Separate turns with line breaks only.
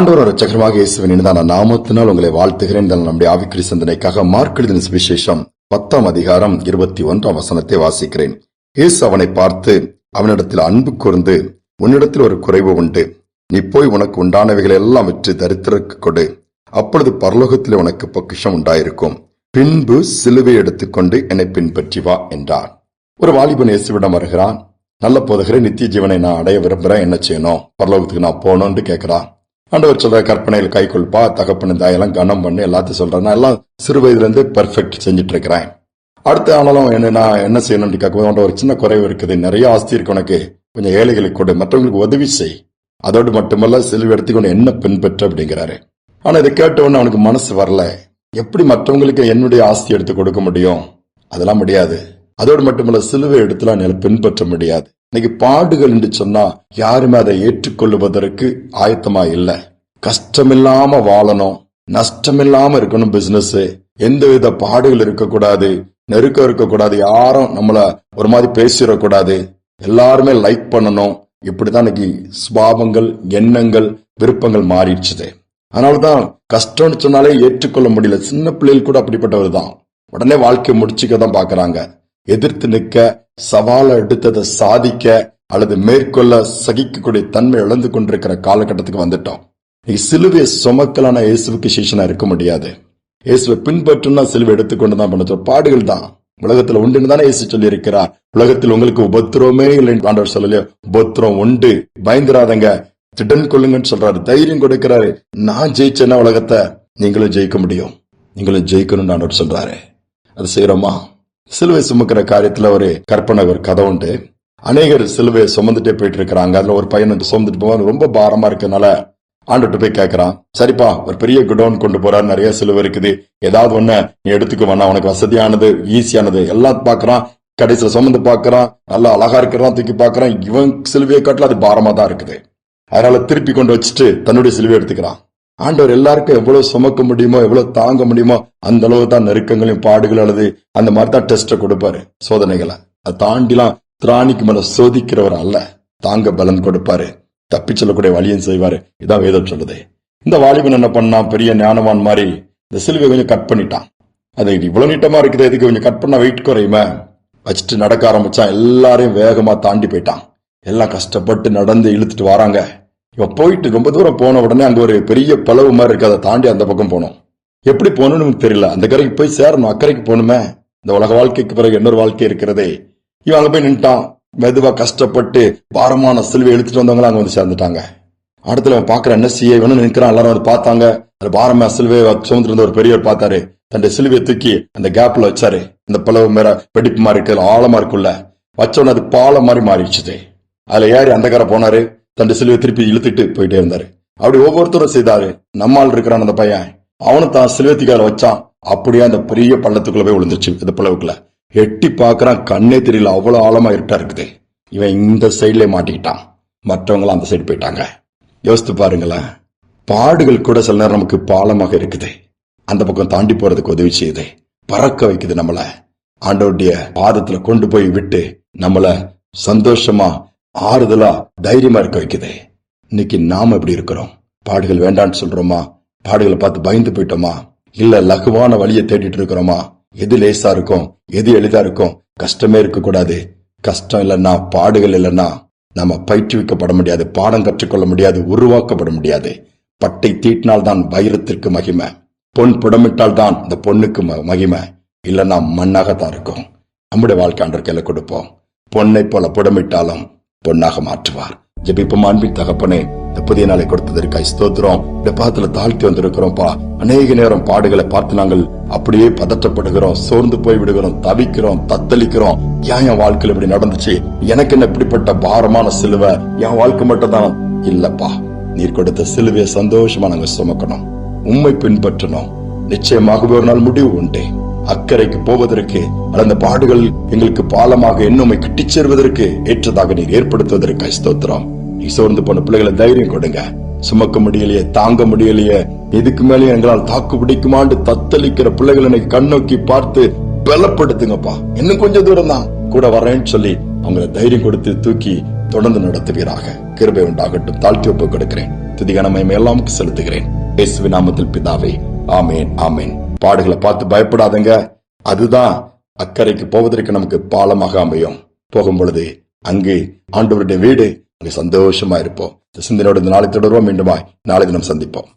ஆண்டவர் ரச்சகரமாக இயேசுவின் நாமத்தினால் உங்களை வாழ்த்துகிறேன். நம்முடைய ஆவிக்குறி சிந்தனைக்காக மார்க் சுவிசேஷம் பத்தாம் அதிகாரம் இருபத்தி ஒன்றாம் வசனத்தை வாசிக்கிறேன். இயேசு அவனை பார்த்து அவனிடத்தில் அன்பு கூர்ந்து உன்னிடத்தில் ஒரு குறைவு உண்டு. நீ போய் உனக்கு உண்டானவைகளை எல்லாம் விற்று தரித்திரக்கு கொடு. அப்பொழுது பரலோகத்தில் உனக்கு பொக்கிஷம் உண்டாயிருக்கும். பின்பு சிலுவை எடுத்துக்கொண்டு என்னை பின்பற்றி வா என்றார். ஒரு வாலிபன் இயேசுவிடம் வருகிறான் நல்ல போதுகிற நித்திய ஜீவனை நான் அடைய விரும்புறேன் என்ன செய்யணும்? பரலோகத்துக்கு நான் போகணும்னு கேட்கிறான். ஆண்டவர் சொல்ற கற்பனையில் கை கொள்பா தகப்பனு தாயெல்லாம் கனம் பண்ணி எல்லாத்தையும் சொல்றேன். நான் எல்லாம் சிறு வயதுல இருந்து பெர்ஃபெக்ட் செஞ்சுட்டு இருக்கிறேன் அடுத்த ஆனாலும் என்ன நான் என்ன செய்யணும்னு கேட்கும்போது ஒரு சின்ன குறைவு இருக்குது. நிறைய ஆஸ்தி இருக்கு உனக்கு. கொஞ்சம் ஏழைகளுக்கு கொடு. மற்றவங்களுக்கு உதவி செய். அதோடு மட்டுமல்ல செல்வி எடுத்துக்கொண்டு என்ன பின்பற்ற அப்படிங்கிறாரு. ஆனா இதை கேட்ட உடனே அவனுக்கு மனசு வரல. எப்படி மற்றவங்களுக்கு என்னுடைய ஆஸ்தி எடுத்து கொடுக்க முடியும்? அதெல்லாம் முடியாது. அதோடு மட்டுமல்ல சிலுவை எடுத்துலாம் என்னால் பின்பற்ற முடியாது. இன்னைக்கு பாடுகள் என்று சொன்னா யாருமே அதை ஏற்றுக்கொள்வதற்கு ஆயத்தமா இல்ல. கஷ்டமில்லாம வாழணும் நஷ்டமில்லாம இருக்கணும் பிசினஸ் எந்தவித பாடுகள் இருக்கக்கூடாது நெருக்கம் இருக்கக்கூடாது யாரும் நம்மள ஒரு மாதிரி பேசிடக்கூடாது. எல்லாருமே லைக் பண்ணணும். இப்படிதான் இன்னைக்கு சுபாவங்கள் எண்ணங்கள் விருப்பங்கள் மாறிடுச்சுது. அதனாலதான் கஷ்டம்னு சொன்னாலே ஏற்றுக்கொள்ள முடியல. சின்ன பிள்ளைகள் கூட அப்படிப்பட்டவர் தான் உடனே வாழ்க்கையை முடிச்சுக்க தான் பாக்குறாங்க எதிர்த்து நிற்க சவாலை எடுத்ததை சாதிக்க அல்லது மேற்கொள்ள சகிக்கக்கூடிய தன்மை இழந்து கொண்டிருக்கிற காலகட்டத்துக்கு வந்துட்டோம். இன்னைக்கு சிலுவையை சுமக்கலான இயேசுவுக்கு சீசனா இருக்க முடியாது. இயேசுவை பின்பற்றுனா சிலுவை எடுத்துக்கொண்டு தான் பண்ணுறோம் பாடுகள் தான். உலகத்துல உண்டுன்னு தானே இயேசு சொல்லி இருக்கிறார் உலகத்தில் உங்களுக்கு உபத்திரமே இல்லைன்னு ஆண்டவர் சொல்லலையோ? உபத்திரம் உண்டு. பயந்துராதங்க. திடன் கொள்ளுங்கன்னு சொல்றாரு. தைரியம் கொடுக்கிறாரு. நான் ஜெயிச்சேன்னா உலகத்தை நீங்களும் ஜெயிக்க முடியும். நீங்களும் ஜெயிக்கணும்னு ஆண்டவர் சொல்றாரு. அது செய்யறோமா சிலுவை சுமக்கிற காரியத்துல ஒரு கற்பனை ஒரு கதை உண்டு. அநேகர் சிலுவை சுமந்துட்டே போயிட்டு இருக்கிறாங்க அதுல ஒரு பையன் சுமந்துட்டு போவான் ரொம்ப பாரமா இருக்கனால ஆண்டுட்டு போய் கேட்கறான் சரிப்பா ஒரு பெரிய குடோன் கொண்டு போறாரு. நிறைய சிலுவை இருக்குது. ஏதாவது ஒண்ணு நீ எடுத்துக்க வேணா உனக்கு வசதியானது ஈஸியானது எல்லாம் பாக்குறான் கடைசியில சுமந்து பாக்குறான் நல்லா அழகா இருக்கிறான் தூக்கி பாக்குறான் இவன் சிலுவையை காட்டில அது பாரமா தான் இருக்குது. அதனால திருப்பி கொண்டு வச்சுட்டு தன்னுடைய சிலுவை எடுத்துக்கிறான். ஆண்டவர் எல்லாருக்கும் எவ்வளவு சுமக்க முடியுமோ எவ்வளவு தாங்க முடியுமோ அந்த அளவு தான் நெருக்கங்களையும் பாடுகள் அல்லது அந்த மாதிரி தான் டெஸ்ட கொடுப்பாரு. சோதனைகளை. அதை தாண்டிலாம் திராணிக்கு மேல சோதிக்கிறவர் அல்ல. தாங்க பலன் கொடுப்பாரு. தப்பி சொல்லக்கூடிய வழியும் செய்வாரு. இதான் வேதம் சொல்லுது. இந்த வாலிபன் என்ன பண்ணான்? பெரிய ஞானவான் மாதிரி இந்த சிலுவை கொஞ்சம் கட் பண்ணிட்டான். அது இவ்வளவு நீட்டமா இருக்குது. இதுக்கு கொஞ்சம் கட் பண்ணா வெயிட் குறையுமே? வச்சுட்டு நடக்க ஆரம்பிச்சான். எல்லாரையும் வேகமா தாண்டி போயிட்டான். எல்லாம் கஷ்டப்பட்டு நடந்து இழுத்துட்டு வராங்க. இவன் போயிட்டு ரொம்ப தூரம் போன உடனே அங்க ஒரு பெரிய பளவு மாதிரி இருக்கு. அதை தாண்டி அந்த பக்கம் போனோம். எப்படி போகணும்னு நமக்கு தெரியல. அந்த கரைக்கு போய் சேரணும். அக்கறைக்கு போகணுமே. இந்த உலக வாழ்க்கைக்கு பிறகு இன்னொரு வாழ்க்கை இருக்கிறதே. இவன் அங்க போய் நின்ட்டான் மெதுவா கஷ்டப்பட்டு பாரமான சிலுவை இழுத்துட்டு வந்தவங்க அங்க வந்து சேர்ந்துட்டாங்க. அடுத்துல அவன் பாக்குற என்ன செய்ய? இவனு நிற்கிறான் எல்லாரும் வந்து பார்த்தாங்க. அது பாரமா சிலுவையை சுமந்துட்டு இருந்த ஒரு பெரியவர் பார்த்தாரு. தன்னுடைய சிலுவையை தூக்கி அந்த கேப்ல வச்சாரு. அந்த பிளவு மேல வெடிப்பு மாதிரி இருக்கு. ஆழமா இருக்குல்ல வச்சோன்னு அது பாலம் மாதிரி மாறிடுச்சு அதுல ஏறி அந்த கரை போனாரு. தன் சிலுவை திருப்பி இழுத்துட்டு போயிட்டே இருந்தாரு. அப்படி ஒவ்வொருத்தரும் செய்தாரு. நம்மால் இருக்கிறான் அந்த பையன். அவனும் தான் சிலுவத்திக்கால வச்சான். அப்படியே அந்த பெரிய பள்ளத்துக்குள்ள போய் விழுந்துருச்சு இந்த பிளவுக்குள்ள. எட்டி பாக்குறான் கண்ணே தெரியல அவ்வளவு ஆழமா இருட்டா இருக்குது. இவன் இந்த சைட்ல மாட்டிக்கிட்டான். மற்றவங்களாம் அந்த சைடு போயிட்டாங்க. யோசித்து பாருங்களேன். பாடுகள் கூட சில நேரம் நமக்கு பாலமாக இருக்குது. அந்த பக்கம் தாண்டி போறதுக்கு உதவி செய்யுது. பறக்க வைக்குது நம்மள. ஆண்டோட்டிய பாதத்துல கொண்டு போய் விட்டு நம்மள சந்தோஷமா ஆறுதலா தைரியமா இருக்க வைக்குது. இன்னைக்கு நாம எப்படி இருக்கிறோம். பாடுகள் வேண்டான்னு சொல்றோமா? பாடுகளை பார்த்து பயந்து போயிட்டோமா? இல்ல லகுவான வழியை தேடிட்டு இருக்கிறோமா? எது லேசா இருக்கும்? எது எளிதா இருக்கும்? கஷ்டமே இருக்க கூடாது கஷ்டம் இல்லைன்னா பாடுகள் இல்லைன்னா நாம பயிற்றுவிக்கப்பட முடியாது பாடம் கற்றுக்கொள்ள முடியாது உருவாக்கப்பட முடியாது. பட்டை தீட்டினால்தான் வைரத்திற்கு மகிமை. பொன் புடமிட்டால் தான் இந்த பொண்ணுக்கு ம- மகிமை. இல்லைன்னா மண்ணாகத்தான் இருக்கும். நம்முடைய வாழ்க்கை ஆண்டவர் கொடுப்போம். பொன்னை போல புடமிட்டாலும் பொன்னாக மாற்றுவார். ஜெபிப்போம் அன்பின் தகப்பனே இந்த புதிய நாளை கொடுத்ததற்காய் ஸ்தோத்திரம். இந்த பாதத்துல தாழ்த்தி வந்திருக்கிறோம்ப்பா. அநேக நேரம் பாடுகளை பார்த்து நாங்கள் அப்படியே பதற்றப்படுகிறோம் சோர்ந்து போய் விடுகிறோம் தவிக்கிறோம் தத்தளிக்கிறோம். ஏன் என் வாழ்க்கையில் இப்படி நடந்துச்சு? எனக்கு என்ன இப்படிப்பட்ட பாரமான சிலுவை? என் வாழ்க்கை மட்டும் தான் இல்லப்பா நீர் கொடுத்த சிலுவையை சந்தோஷமா நாங்க சுமக்கணும். உண்மை பின்பற்றணும். நிச்சயமாகவே ஒரு நாள் முடிவு உண்டே. அக்கறைக்கு போவதற்கு அந்த பாடுகள் எங்களுக்கு பாலமாக என்னுமை கிட்டிச் சேர்வதற்கு ஏற்றதாக நீர் ஏற்படுத்துவதற்கு ஸ்தோத்திரம். நீ சோர்ந்து போன பிள்ளைகளை தைரியம் கொடுங்க. சுமக்க முடியலையே தாங்க முடியலையே எதுக்கு மேலே எங்களால் தாக்கு பிடிக்குமாண்டு தத்தளிக்கிற பிள்ளைகளை இன்னைக்கு கண்ணோக்கி பார்த்து பலப்படுத்துங்கப்பா. இன்னும் கொஞ்சம் தூரம் தான் கூட வரேன்னு சொல்லி அவங்கள தைரியம் கொடுத்து தூக்கி தொடர்ந்து நடத்துவீராக. கிருபை உண்டாகட்டும். தாழ்த்தி ஒப்பு கொடுக்கிறேன். துதிகனமை எல்லாமுக்கு செலுத்துகிறேன். இயேசுவின் நாமத்தில் பிதாவே ஆமேன் ஆமேன். பாடுகளை பார்த்து பயப்படாதங்க. அதுதான் அக்கறைக்கு போவதற்கு நமக்கு பாலமாக அமையும். போகும் பொழுது அங்கு ஆண்டவருடைய வீடு அங்கு சந்தோஷமா இருப்போம். இந்த சிந்தனையோட இந்த நாளை தொடர்வோம். மீண்டுமாய் நாளை தினம் சந்திப்போம்.